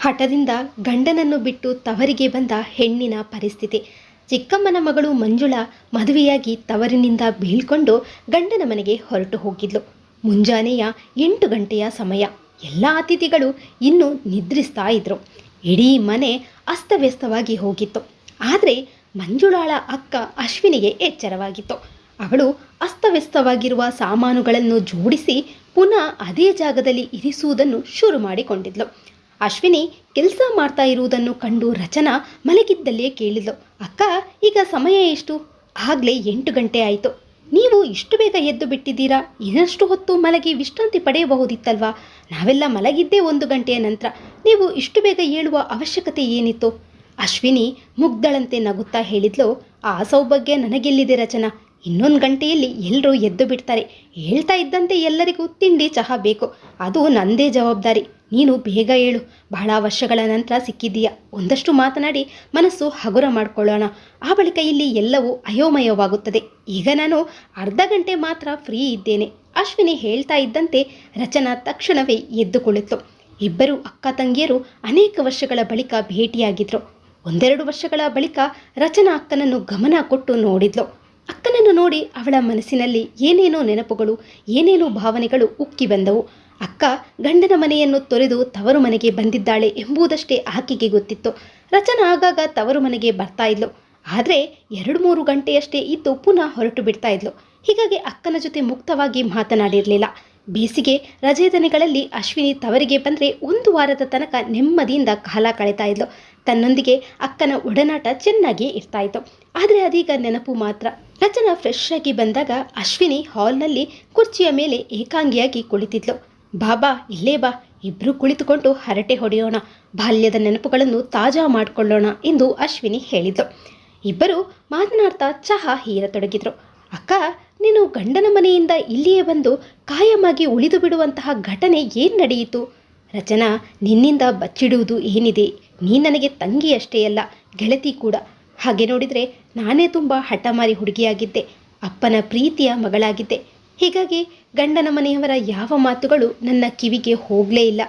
ಹಠದಿಂದ ಗಂಡನನ್ನು ಬಿಟ್ಟು ತವರಿಗೆ ಬಂದ ಹೆಣ್ಣಿನ ಪರಿಸ್ಥಿತಿ. ಚಿಕ್ಕಮ್ಮನ ಮಗಳು ಮಂಜುಳಾ ಮದುವೆಯಾಗಿ ತವರಿನಿಂದ ಬೀಳ್ಕೊಂಡು ಗಂಡನ ಮನೆಗೆ ಹೊರಟು ಹೋಗಿದ್ಲು. ಮುಂಜಾನೆಯ ಎಂಟು ಗಂಟೆಯ ಸಮಯ. ಎಲ್ಲ ಅತಿಥಿಗಳು ಇನ್ನೂ ನಿದ್ರಿಸ್ತಾ ಇದ್ರು. ಇಡೀ ಮನೆ ಅಸ್ತವ್ಯಸ್ತವಾಗಿ ಹೋಗಿತ್ತು. ಆದರೆ ಮಂಜುಳಾಳ ಅಕ್ಕ ಅಶ್ವಿನಿಗೆ ಎಚ್ಚರವಾಗಿತ್ತು. ಅವಳು ಅಸ್ತವ್ಯಸ್ತವಾಗಿರುವ ಸಾಮಾನುಗಳನ್ನು ಜೋಡಿಸಿ ಪುನಃ ಅದೇ ಜಾಗದಲ್ಲಿ ಇರಿಸುವುದನ್ನು ಶುರು ಮಾಡಿಕೊಂಡಿದ್ಲು. ಅಶ್ವಿನಿ ಕೆಲಸ ಮಾಡ್ತಾ ಇರುವುದನ್ನು ಕಂಡು ರಚನಾ ಮಲಗಿದ್ದಲ್ಲೇ ಕೇಳಿದ್ಲು. ಅಕ್ಕ, ಈಗ ಸಮಯ ಎಷ್ಟು? ಆಗಲೇ ಎಂಟು ಗಂಟೆ ಆಯಿತು. ನೀವು ಇಷ್ಟು ಬೇಗ ಎದ್ದು ಬಿಟ್ಟಿದ್ದೀರಾ? ಇನ್ನಷ್ಟು ಹೊತ್ತು ಮಲಗಿ ವಿಶ್ರಾಂತಿ ಪಡೆಯಬಹುದಿತ್ತಲ್ವಾ? ನಾವೆಲ್ಲ ಮಲಗಿದ್ದೇ ಒಂದು ಗಂಟೆಯ ನಂತರ. ನೀವು ಇಷ್ಟು ಬೇಗ ಏಳುವ ಅವಶ್ಯಕತೆ ಏನಿತ್ತು? ಅಶ್ವಿನಿ ಮುಗ್ಧಳಂತೆ ನಗುತ್ತಾ ಹೇಳಿದ್ಲು, ಆ ಸೌಭಾಗ್ಯ ನನಗೆಲ್ಲಿದೆ ರಚನಾ? ಇನ್ನೊಂದು ಗಂಟೆಯಲ್ಲಿ ಎಲ್ಲರೂ ಎದ್ದು ಬಿಡ್ತಾರೆ. ಹೇಳ್ತಾ ಇದ್ದಂತೆ ಎಲ್ಲರಿಗೂ ತಿಂಡಿ ಚಹಾ ಬೇಕು. ಅದು ನಂದೇ ಜವಾಬ್ದಾರಿ. ನೀನು ಬೇಗ ಏಳು. ಬಹಳ ವರ್ಷಗಳ ನಂತರ ಸಿಕ್ಕಿದ್ದೀಯ. ಒಂದಷ್ಟು ಮಾತನಾಡಿ ಮನಸ್ಸು ಹಗುರ ಮಾಡಿಕೊಳ್ಳೋಣ. ಆ ಬಳಿಕ ಇಲ್ಲಿ ಎಲ್ಲವೂ ಅಯೋಮಯವಾಗುತ್ತದೆ. ಈಗ ನಾನು ಅರ್ಧ ಗಂಟೆ ಮಾತ್ರ ಫ್ರೀ ಇದ್ದೇನೆ. ಅಶ್ವಿನಿ ಹೇಳ್ತಾ ಇದ್ದಂತೆ ರಚನಾ ತಕ್ಷಣವೇ ಎದ್ದು ಇಬ್ಬರು ಅಕ್ಕ ತಂಗಿಯರು ಅನೇಕ ವರ್ಷಗಳ ಬಳಿಕ ಭೇಟಿಯಾಗಿದ್ರು. ಒಂದೆರಡು ವರ್ಷಗಳ ಬಳಿಕ ರಚನಾ ಅಕ್ಕನನ್ನು ಗಮನ ಕೊಟ್ಟು ನೋಡಿದ್ಲು. ಅಕ್ಕನನ್ನು ನೋಡಿ ಅವಳ ಮನಸ್ಸಿನಲ್ಲಿ ಏನೇನೋ ನೆನಪುಗಳು, ಏನೇನೋ ಭಾವನೆಗಳು ಉಕ್ಕಿ ಬಂದವು. ಅಕ್ಕ ಗಂಡನ ಮನೆಯನ್ನು ತೊರೆದು ತವರು ಮನೆಗೆ ಬಂದಿದ್ದಾಳೆ ಎಂಬುದಷ್ಟೇ ಆಕೆಗೆ ಗೊತ್ತಿತ್ತು. ರಚನಾ ಆಗಾಗ ತವರು ಮನೆಗೆ ಬರ್ತಾ ಇದ್ಲು. ಆದರೆ ಎರಡು ಮೂರು ಗಂಟೆಯಷ್ಟೇ ಇದ್ದು ಪುನಃ ಹೊರಟು ಬಿಡ್ತಾ ಇದ್ಲು. ಹೀಗಾಗಿ ಅಕ್ಕನ ಜೊತೆ ಮುಕ್ತವಾಗಿ ಮಾತನಾಡಿರಲಿಲ್ಲ. ಬೇಸಿಗೆ ರಜೆ ದಿನಗಳಲ್ಲಿ ಅಶ್ವಿನಿ ತವರಿಗೆ ಬಂದರೆ ಒಂದು ವಾರದ ತನಕ ನೆಮ್ಮದಿಯಿಂದ ಕಾಲ ಕಳೀತಾ ಇದ್ಲು. ತನ್ನೊಂದಿಗೆ ಅಕ್ಕನ ಒಡನಾಟ ಚೆನ್ನಾಗಿ ಇರ್ತಾ ಇತ್ತು. ಆದರೆ ಅದೀಗ ನೆನಪು ಮಾತ್ರ. ರಚನಾ ಫ್ರೆಶ್ ಆಗಿ ಬಂದಾಗ ಅಶ್ವಿನಿ ಹಾಲ್ನಲ್ಲಿ ಕುರ್ಚಿಯ ಮೇಲೆ ಏಕಾಂಗಿಯಾಗಿ ಕುಳಿತಿದ್ಲು. ಬಾಬಾ, ಇಲ್ಲೇ ಬಾ. ಇಬ್ರು ಕುಳಿತುಕೊಂಡು ಹರಟೆ ಹೊಡೆಯೋಣ. ಬಾಲ್ಯದ ನೆನಪುಗಳನ್ನು ತಾಜಾ ಮಾಡಿಕೊಳ್ಳೋಣ ಎಂದು ಅಶ್ವಿನಿ ಹೇಳಿದ್ರು ಇಬ್ಬರು ಮಾತನಾಡ್ತಾ ಚಹಾ ಹೀರತೊಡಗಿದ್ರು. ಅಕ್ಕ, ನೀನು ಗಂಡನ ಮನೆಯಿಂದ ಇಲ್ಲಿಯೇ ಬಂದು ಕಾಯಮಾಗಿ ಉಳಿದು ಬಿಡುವಂತಹ ಘಟನೆ ಏನು ನಡೆಯಿತು? ರಚನಾ, ನಿನ್ನಿಂದ ಬಚ್ಚಿಡುವುದು ಏನಿದೆ? ನೀ ನನಗೆ ತಂಗಿಯಷ್ಟೇ ಅಲ್ಲ, ಗೆಳತಿ ಕೂಡ. ಹಾಗೆ ನೋಡಿದರೆ ನಾನೇ ತುಂಬ ಹಠಮಾರಿ ಹುಡುಗಿಯಾಗಿದ್ದೆ. ಅಪ್ಪನ ಪ್ರೀತಿಯ ಮಗಳಾಗಿದ್ದೆ. ಹೀಗಾಗಿ ಗಂಡನ ಮನೆಯವರ ಯಾವ ಮಾತುಗಳು ನನ್ನ ಕಿವಿಗೆ ಹೋಗಲೇ ಇಲ್ಲ.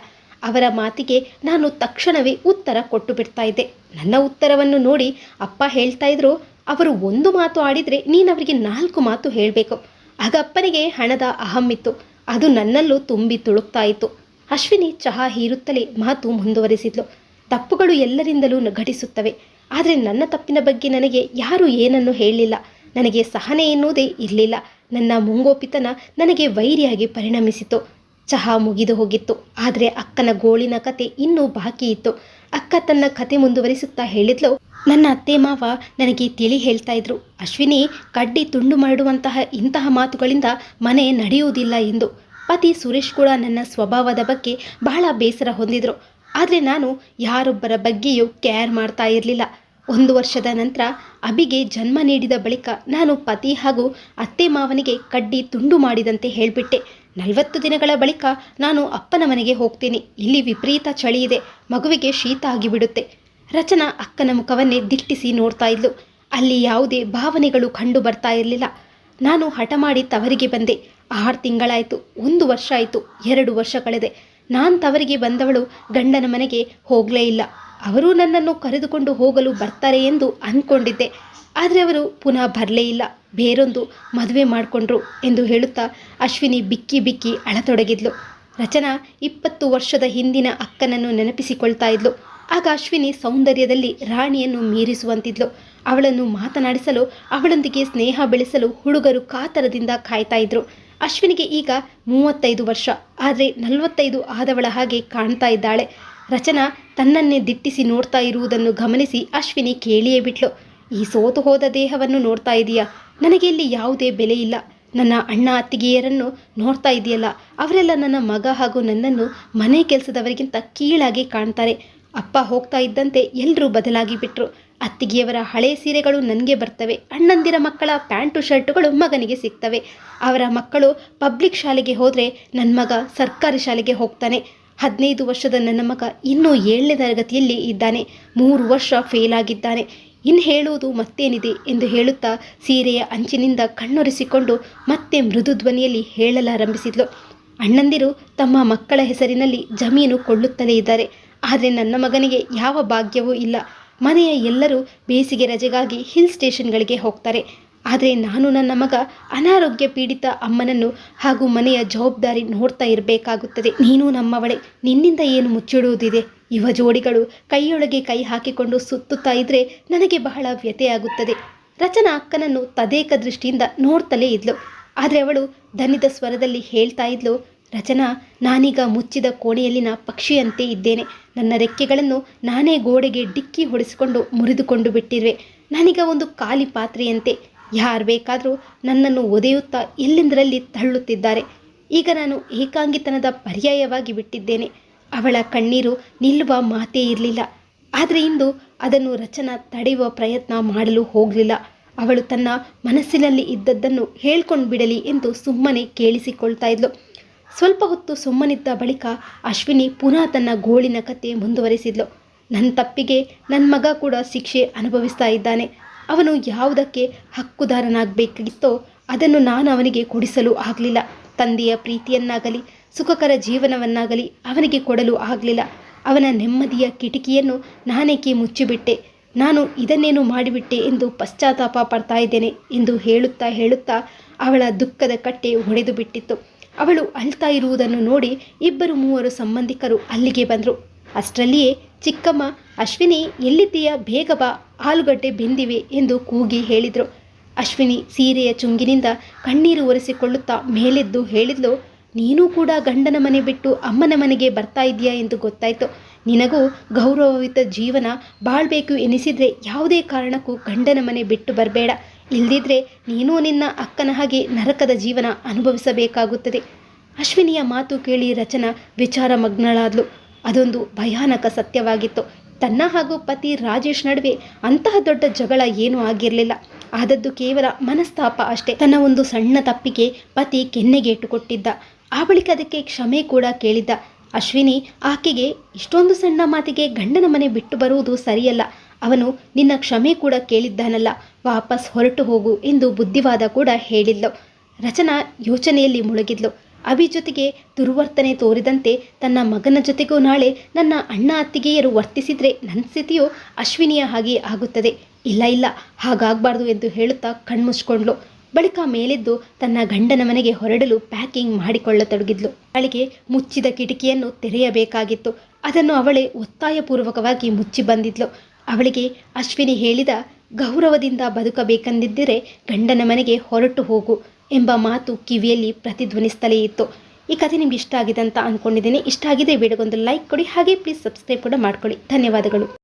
ಅವರ ಮಾತಿಗೆ ನಾನು ತಕ್ಷಣವೇ ಉತ್ತರ ಕೊಟ್ಟು ಬಿಡ್ತಾ ಇದ್ದೆ. ನನ್ನ ಉತ್ತರವನ್ನು ನೋಡಿ ಅಪ್ಪ ಹೇಳ್ತಾ ಇದ್ರು, ಅವರು ಒಂದು ಮಾತು ಆಡಿದರೆ ನೀನು ಅವರಿಗೆ ನಾಲ್ಕು ಮಾತು ಹೇಳಬೇಕು. ಆಗ ಅಪ್ಪನಿಗೆ ಹಣದ ಅಹಮ್ಮಿತ್ತು ಅದು ನನ್ನಲ್ಲೂ ತುಂಬಿ ತುಳುಕ್ತಾ ಇತ್ತು. ಅಶ್ವಿನಿ ಚಹಾ ಹೀರುತ್ತಲೇ ಮಾತು ಮುಂದುವರಿಸಿದ್ಲು. ತಪ್ಪುಗಳು ಎಲ್ಲರಿಂದಲೂ ಘಟಿಸುತ್ತವೆ. ಆದರೆ ನನ್ನ ತಪ್ಪಿನ ಬಗ್ಗೆ ನನಗೆ ಯಾರೂ ಏನನ್ನು ಹೇಳಲಿಲ್ಲ. ನನಗೆ ಸಹನೆ ಎನ್ನುವುದೇ ಇರಲಿಲ್ಲ. ನನ್ನ ಮುಂಗೋಪಿತನ ನನಗೆ ವೈರಿಯಾಗಿ ಪರಿಣಮಿಸಿತು. ಚಹಾ ಮುಗಿದು ಹೋಗಿತ್ತು. ಆದರೆ ಅಕ್ಕನ ಗೋಳಿನ ಕತೆ ಇನ್ನೂ ಬಾಕಿ ಇತ್ತು. ಅಕ್ಕ ತನ್ನ ಕತೆ ಮುಂದುವರಿಸುತ್ತಾ ಹೇಳಿದ್ಲು, ನನ್ನ ಅತ್ತೆ ಮಾವ ನನಗೆ ತಿಳಿ ಹೇಳ್ತಾ ಇದ್ರು. ಅಶ್ವಿನಿ ಕಡ್ಡಿ ತುಂಡು ಮಾಡುವಂತಹ ಇಂತಹ ಮಾತುಗಳಿಂದ ಮನೆ ನಡೆಯುವುದಿಲ್ಲ ಎಂದು. ಪತಿ ಸುರೇಶ್ ಕೂಡ ನನ್ನ ಸ್ವಭಾವದ ಬಗ್ಗೆ ಬಹಳ ಬೇಸರ ಹೊಂದಿದ್ರು. ಆದರೆ ನಾನು ಯಾರೊಬ್ಬರ ಬಗ್ಗೆಯೂ ಕೇರ್ ಮಾಡ್ತಾ ಇರಲಿಲ್ಲ. ಒಂದು ವರ್ಷದ ನಂತರ ಅಬಿಗೆ ಜನ್ಮ ನೀಡಿದ ಬಳಿಕ ನಾನು ಪತಿ ಹಾಗೂ ಅತ್ತೆ ಮಾವನಿಗೆ ಕಡ್ಡಿ ತುಂಡು ಮಾಡಿದಂತೆ ಹೇಳಿಬಿಟ್ಟೆ. ನಲವತ್ತು ದಿನಗಳ ಬಳಿಕ ನಾನು ಅಪ್ಪನ ಮನೆಗೆ ಹೋಗ್ತೀನಿ. ಇಲ್ಲಿ ವಿಪರೀತ ಚಳಿ ಇದೆ. ಮಗುವಿಗೆ ಶೀತ ಆಗಿಬಿಡುತ್ತೆ. ರಚನಾ ಅಕ್ಕನ ಮುಖವನ್ನೇ ದಿಟ್ಟಿಸಿ ನೋಡ್ತಾ ಇದ್ಲು. ಅಲ್ಲಿ ಯಾವುದೇ ಭಾವನೆಗಳು ಕಂಡು ಬರ್ತಾ ಇರಲಿಲ್ಲ. ನಾನು ಹಠ ಮಾಡಿ ತವರಿಗೆ ಬಂದೆ. ಆರು ತಿಂಗಳಾಯಿತು. ಒಂದು ವರ್ಷ ಆಯಿತು. ಎರಡು ವರ್ಷ ಕಳೆದೆ. ನಾನು ತವರಿಗೆ ಬಂದವಳು ಗಂಡನ ಮನೆಗೆ ಹೋಗಲೇ ಇಲ್ಲ. ಅವರು ನನ್ನನ್ನು ಕರೆದುಕೊಂಡು ಹೋಗಲು ಬರ್ತಾರೆ ಎಂದು ಅಂದ್ಕೊಂಡಿದ್ದೆ ಆದರೆ ಅವರು ಪುನಃ ಬರಲೇ ಇಲ್ಲ. ಬೇರೊಂದು ಮದುವೆ ಮಾಡಿಕೊಂಡ್ರು ಎಂದು ಹೇಳುತ್ತಾ ಅಶ್ವಿನಿ ಬಿಕ್ಕಿ ಬಿಕ್ಕಿ ಅಳತೊಡಗಿದ್ಲು. ರಚನಾ ಇಪ್ಪತ್ತು ವರ್ಷದ ಹಿಂದಿನ ಅಕ್ಕನನ್ನು ನೆನಪಿಸಿಕೊಳ್ತಾ ಇದ್ಲು. ಆಗ ಅಶ್ವಿನಿ ಸೌಂದರ್ಯದಲ್ಲಿ ರಾಣಿಯನ್ನು ಮೀರಿಸುವಂತಿದ್ಲು. ಅವಳನ್ನು ಮಾತನಾಡಿಸಲು, ಅವಳೊಂದಿಗೆ ಸ್ನೇಹ ಬೆಳೆಸಲು ಹುಡುಗರು ಕಾತರದಿಂದ ಕಾಯ್ತಾ ಇದ್ರು. ಅಶ್ವಿನಿಗೆ ಈಗ ಮೂವತ್ತೈದು ವರ್ಷ. ಆದರೆ ನಲವತ್ತೈದು ಆದವಳ ಹಾಗೆ ಕಾಣ್ತಾ ಇದ್ದಾಳೆ. ರಚನಾ ತನ್ನನ್ನೇ ದಿಟ್ಟಿಸಿ ನೋಡ್ತಾ ಇರುವುದನ್ನು ಗಮನಿಸಿ ಅಶ್ವಿನಿ ಕೇಳಿಯೇ ಬಿಟ್ಲು. ಈ ಸೋತು ಹೋದ ದೇಹವನ್ನು ನೋಡ್ತಾ ಇದೀಯಾ? ನನಗೆ ಇಲ್ಲಿ ಯಾವುದೇ ಬೆಲೆ ಇಲ್ಲ. ನನ್ನ ಅಣ್ಣ ಅತ್ತಿಗೆಯರನ್ನು ನೋಡ್ತಾ ಇದೆಯಲ್ಲ. ಅವರೆಲ್ಲ ನನ್ನ ಮಗ ಹಾಗೂ ನನ್ನನ್ನು ಮನೆ ಕೆಲಸದವರಿಗಿಂತ ಕೀಳಾಗಿ ಕಾಣ್ತಾರೆ. ಅಪ್ಪ ಹೋಗ್ತಾ ಇದ್ದಂತೆ ಎಲ್ಲರೂ ಬದಲಾಗಿ ಬಿಟ್ರು. ಅತ್ತಿಗೆಯವರ ಹಳೆ ಸೀರೆಗಳು ನನಗೆ ಬರ್ತವೆ. ಅಣ್ಣಂದಿರ ಮಕ್ಕಳ ಪ್ಯಾಂಟು, ಶರ್ಟುಗಳು ಮಗನಿಗೆ ಸಿಗ್ತವೆ. ಅವರ ಮಕ್ಕಳು ಪಬ್ಲಿಕ್ ಶಾಲೆಗೆ ಹೋದರೆ ನನ್ನ ಮಗ ಸರ್ಕಾರಿ ಶಾಲೆಗೆ ಹೋಗ್ತಾನೆ. ಹದಿನೈದು ವರ್ಷದ ನನ್ನ ಮಗ ಇನ್ನೂ ಏಳನೇ ತರಗತಿಯಲ್ಲಿ ಇದ್ದಾನೆ. ಮೂರು ವರ್ಷ ಫೇಲ್ ಆಗಿದ್ದಾನೆ. ಇನ್ನು ಹೇಳುವುದು ಮತ್ತೇನಿದೆ ಎಂದು ಹೇಳುತ್ತಾ ಸೀರೆಯ ಅಂಚಿನಿಂದ ಕಣ್ಣೊರೆಸಿಕೊಂಡು ಮತ್ತೆ ಮೃದು ಧ್ವನಿಯಲ್ಲಿ ಹೇಳಲಾರಂಭಿಸಿದ್ಲು. ಅಣ್ಣಂದಿರು ತಮ್ಮ ಮಕ್ಕಳ ಹೆಸರಿನಲ್ಲಿ ಜಮೀನು ಕೊಳ್ಳುತ್ತಲೇ ಇದ್ದಾರೆ. ಆದರೆ ನನ್ನ ಮಗನಿಗೆ ಯಾವ ಭಾಗ್ಯವೂ ಇಲ್ಲ. ಮನೆಯ ಎಲ್ಲರೂ ಬೇಸಿಗೆ ರಜೆಗಾಗಿ ಹಿಲ್ ಸ್ಟೇಷನ್ಗಳಿಗೆ ಹೋಗ್ತಾರೆ. ಆದರೆ ನಾನು ನನ್ನ ಮಗ ಅನಾರೋಗ್ಯ ಪೀಡಿತ ಅಮ್ಮನನ್ನು ಹಾಗೂ ಮನೆಯ ಜವಾಬ್ದಾರಿ ನೋಡ್ತಾ ಇರಬೇಕಾಗುತ್ತದೆ. ನೀನು ನಮ್ಮವಳೆ. ನಿನ್ನಿಂದ ಏನು ಮುಚ್ಚಿಡುವುದಿದೆ? ಯುವ ಜೋಡಿಗಳು ಕೈಯೊಳಗೆ ಕೈ ಹಾಕಿಕೊಂಡು ಸುತ್ತುತ್ತಾ ಇದ್ರೆ ನನಗೆ ಬಹಳ ವ್ಯಥೆಯಾಗುತ್ತದೆ. ರಚನಾ ಅಕ್ಕನನ್ನು ತದೇಕ ದೃಷ್ಟಿಯಿಂದ ನೋಡ್ತಲೇ ಇದ್ಲು. ಆದರೆ ಅವಳು ದನಿದ ಸ್ವರದಲ್ಲಿ ಹೇಳ್ತಾ ಇದ್ಲು ರಚನಾ, ನಾನೀಗ ಮುಚ್ಚಿದ ಕೋಣೆಯಲ್ಲಿನ ಪಕ್ಷಿಯಂತೆ ಇದ್ದೇನೆ. ನನ್ನ ರೆಕ್ಕೆಗಳನ್ನು ನಾನೇ ಗೋಡೆಗೆ ಡಿಕ್ಕಿ ಹೊಡೆಸಿಕೊಂಡು ಮುರಿದುಕೊಂಡು ಬಿಟ್ಟಿರುವೆ. ನಾನೀಗ ಒಂದು ಖಾಲಿ ಪಾತ್ರೆಯಂತೆ. ಯಾರು ಬೇಕಾದರೂ ನನ್ನನ್ನು ಒದೆಯುತ್ತಾ ಎಲ್ಲೆಂದರಲ್ಲಿ ತಳ್ಳುತ್ತಿದ್ದಾರೆ. ಈಗ ನಾನು ಏಕಾಂಗಿತನದ ಪರ್ಯಾಯವಾಗಿ ಬಿಟ್ಟಿದ್ದೇನೆ. ಅವಳ ಕಣ್ಣೀರು ನಿಲ್ಲುವ ಮಾತೇ ಇರಲಿಲ್ಲ. ಆದರೆ ಇಂದು ಅದನ್ನು ರಚನಾ ತಡೆಯುವ ಪ್ರಯತ್ನ ಮಾಡಲು ಹೋಗಲಿಲ್ಲ. ಅವಳು ತನ್ನ ಮನಸ್ಸಿನಲ್ಲಿ ಇದ್ದದ್ದನ್ನು ಹೇಳ್ಕೊಂಡು ಬಿಡಲಿ ಎಂದು ಸುಮ್ಮನೆ ಕೇಳಿಸಿಕೊಳ್ತಾ ಇದ್ಲು. ಸ್ವಲ್ಪ ಹೊತ್ತು ಸುಮ್ಮನಿದ್ದ ಬಳಿಕ ಅಶ್ವಿನಿ ಪುನಃ ತನ್ನ ಗೋಳಿನ ಕತೆ ಮುಂದುವರಿಸಿದ್ಲು. ನನ್ನ ತಪ್ಪಿಗೆ ನನ್ನ ಮಗ ಕೂಡ ಶಿಕ್ಷೆ ಅನುಭವಿಸ್ತಾ ಇದ್ದಾನೆ. ಅವನು ಯಾವುದಕ್ಕೆ ಹಕ್ಕುದಾರನಾಗಬೇಕಿತ್ತೋ ಅದನ್ನು ನಾನು ಅವನಿಗೆ ಕೊಡಿಸಲು ಆಗಲಿಲ್ಲ. ತಂದೆಯ ಪ್ರೀತಿಯನ್ನಾಗಲಿ, ಸುಖಕರ ಜೀವನವನ್ನಾಗಲಿ ಅವನಿಗೆ ಕೊಡಲು ಆಗಲಿಲ್ಲ. ಅವನ ನೆಮ್ಮದಿಯ ಕಿಟಕಿಯನ್ನು ನಾನೇಕೆ ಮುಚ್ಚಿಬಿಟ್ಟೆ? ನಾನು ಇದನ್ನೇನು ಮಾಡಿಬಿಟ್ಟೆ ಎಂದು ಪಶ್ಚಾತ್ತಾಪ ಪಡ್ತಾ ಇದ್ದೇನೆ ಎಂದು ಹೇಳುತ್ತಾ ಹೇಳುತ್ತಾ ಅವಳ ದುಃಖದ ಕಟ್ಟೆ ಒಡೆದು ಬಿಟ್ಟಿತ್ತು. ಅವಳು ಅಳ್ತಾ ಇರುವುದನ್ನು ನೋಡಿ ಇಬ್ಬರು ಮೂವರು ಸಂಬಂಧಿಕರು ಅಲ್ಲಿಗೆ ಬಂದರು. ಅಷ್ಟರಲ್ಲಿಯೇ ಚಿಕ್ಕಮ್ಮ, ಅಶ್ವಿನಿ, ಎಲ್ಲಿದ್ದೀಯ? ಬೇಗ ಬಾ. ಆಲೂಗಡ್ಡೆ ಬೆಂದಿವೆ ಎಂದು ಕೂಗಿ ಹೇಳಿದರು. ಅಶ್ವಿನಿ ಸೀರೆಯ ಚುಂಗಿನಿಂದ ಕಣ್ಣೀರು ಒರೆಸಿಕೊಳ್ಳುತ್ತಾ ಮೇಲೆದ್ದು ಹೇಳಿದ್ಲು, ನೀನೂ ಕೂಡ ಗಂಡನ ಮನೆ ಬಿಟ್ಟು ಅಮ್ಮನ ಮನೆಗೆ ಬರ್ತಾ ಇದೆಯಾ ಎಂದು ಗೊತ್ತಾಯಿತು. ನಿನಗೂ ಗೌರವಯುತ ಜೀವನ ಬಾಳ್ಬೇಕು ಎನಿಸಿದರೆ ಯಾವುದೇ ಕಾರಣಕ್ಕೂ ಗಂಡನ ಮನೆ ಬಿಟ್ಟು ಬರಬೇಡ. ಇಲ್ದಿದ್ರೆ ನೀನೂ ನಿನ್ನ ಅಕ್ಕನ ಹಾಗೆ ನರಕದ ಜೀವನ ಅನುಭವಿಸಬೇಕಾಗುತ್ತದೆ. ಅಶ್ವಿನಿಯ ಮಾತು ಕೇಳಿ ರಚನಾ ವಿಚಾರ ಮಗ್ನಳಾದ್ಲು ಅದೊಂದು ಭಯಾನಕ ಸತ್ಯವಾಗಿತ್ತು. ತನ್ನ ಹಾಗೂ ಪತಿ ರಾಜೇಶ್ ನಡುವೆ ಅಂತಹ ದೊಡ್ಡ ಜಗಳ ಏನೂ ಆಗಿರಲಿಲ್ಲ. ಆದದ್ದು ಕೇವಲ ಮನಸ್ತಾಪ ಅಷ್ಟೇ. ತನ್ನ ಒಂದು ಸಣ್ಣ ತಪ್ಪಿಗೆ ಪತಿ ಕೆನ್ನೆಗೇಟು ಕೊಟ್ಟಿದ್ದ. ಆ ಬಳಿಕ ಅದಕ್ಕೆ ಕ್ಷಮೆ ಕೂಡ ಕೇಳಿದ್ದ. ಅಶ್ವಿನಿ, ಆಕೆಗೆ ಇಷ್ಟೊಂದು ಸಣ್ಣ ಮಾತಿಗೆ ಗಂಡನ ಮನೆ ಬಿಟ್ಟು ಬರುವುದು ಸರಿಯಲ್ಲ. ಅವನು, ನಿನ್ನ ಕ್ಷಮೆ ಕೂಡ ಕೇಳಿದ್ದಾನಲ್ಲ, ವಾಪಸ್ ಹೊರಟು ಹೋಗು ಎಂದು ಬುದ್ಧಿವಾದ ಕೂಡ ಹೇಳಿದ್ಲು. ರಚನಾ ಯೋಚನೆಯಲ್ಲಿ ಮುಳುಗಿದ್ಲು. ಅಭಿ ಜೊತೆಗೆ ದುರ್ವರ್ತನೆ ತೋರಿದಂತೆ ತನ್ನ ಮಗನ ಜೊತೆಗೂ ನಾಳೆ ನನ್ನ ಅಣ್ಣ ಅತ್ತಿಗೆಯರು ವರ್ತಿಸಿದ್ರೆ ನನ್ನ ಸ್ಥಿತಿಯು ಅಶ್ವಿನಿಯ ಹಾಗೆ ಆಗುತ್ತದೆ. ಇಲ್ಲ ಇಲ್ಲ, ಹಾಗಾಗಬಾರ್ದು ಎಂದು ಹೇಳುತ್ತಾ ಕಣ್ಮುಚ್ಕೊಂಡ್ಲು ಬಳಿಕ ಮೇಲೆದ್ದು ತನ್ನ ಗಂಡನ ಮನೆಗೆ ಹೊರಡಲು ಪ್ಯಾಕಿಂಗ್ ಮಾಡಿಕೊಳ್ಳತೊಡಗಿದ್ಲು. ಅವಳಿಗೆ ಮುಚ್ಚಿದ ಕಿಟಕಿಯನ್ನು ತೆರೆಯಬೇಕಾಗಿತ್ತು. ಅದನ್ನು ಅವಳೇ ಒತ್ತಾಯಪೂರ್ವಕವಾಗಿ ಮುಚ್ಚಿ ಬಂದಿದ್ಲು. ಅವಳಿಗೆ ಅಶ್ವಿನಿ ಹೇಳಿದ ಗೌರವದಿಂದ ಬದುಕಬೇಕೆಂದಿದ್ದರೆ ಗಂಡನ ಮನೆಗೆ ಹೊರಟು ಹೋಗು ಎಂಬ ಮಾತು ಕಿವಿಯಲ್ಲಿ ಪ್ರತಿಧ್ವನಿಸ್ತಲೇ ಇತ್ತು. ಈ ಕಥೆ ನಿಮ್ಗೆ ಇಷ್ಟ ಆಗಿದೆ ಅಂತ ಅಂದ್ಕೊಂಡಿದ್ದೀನಿ ಇಷ್ಟ ಆಗಿದೆ ವಿಡಿಯೋಗೊಂದು ಲೈಕ್ ಕೊಡಿ. ಹಾಗೆ ಪ್ಲೀಸ್ ಸಬ್ಸ್ಕ್ರೈಬ್ ಕೂಡ ಮಾಡ್ಕೊಳ್ಳಿ. ಧನ್ಯವಾದಗಳು.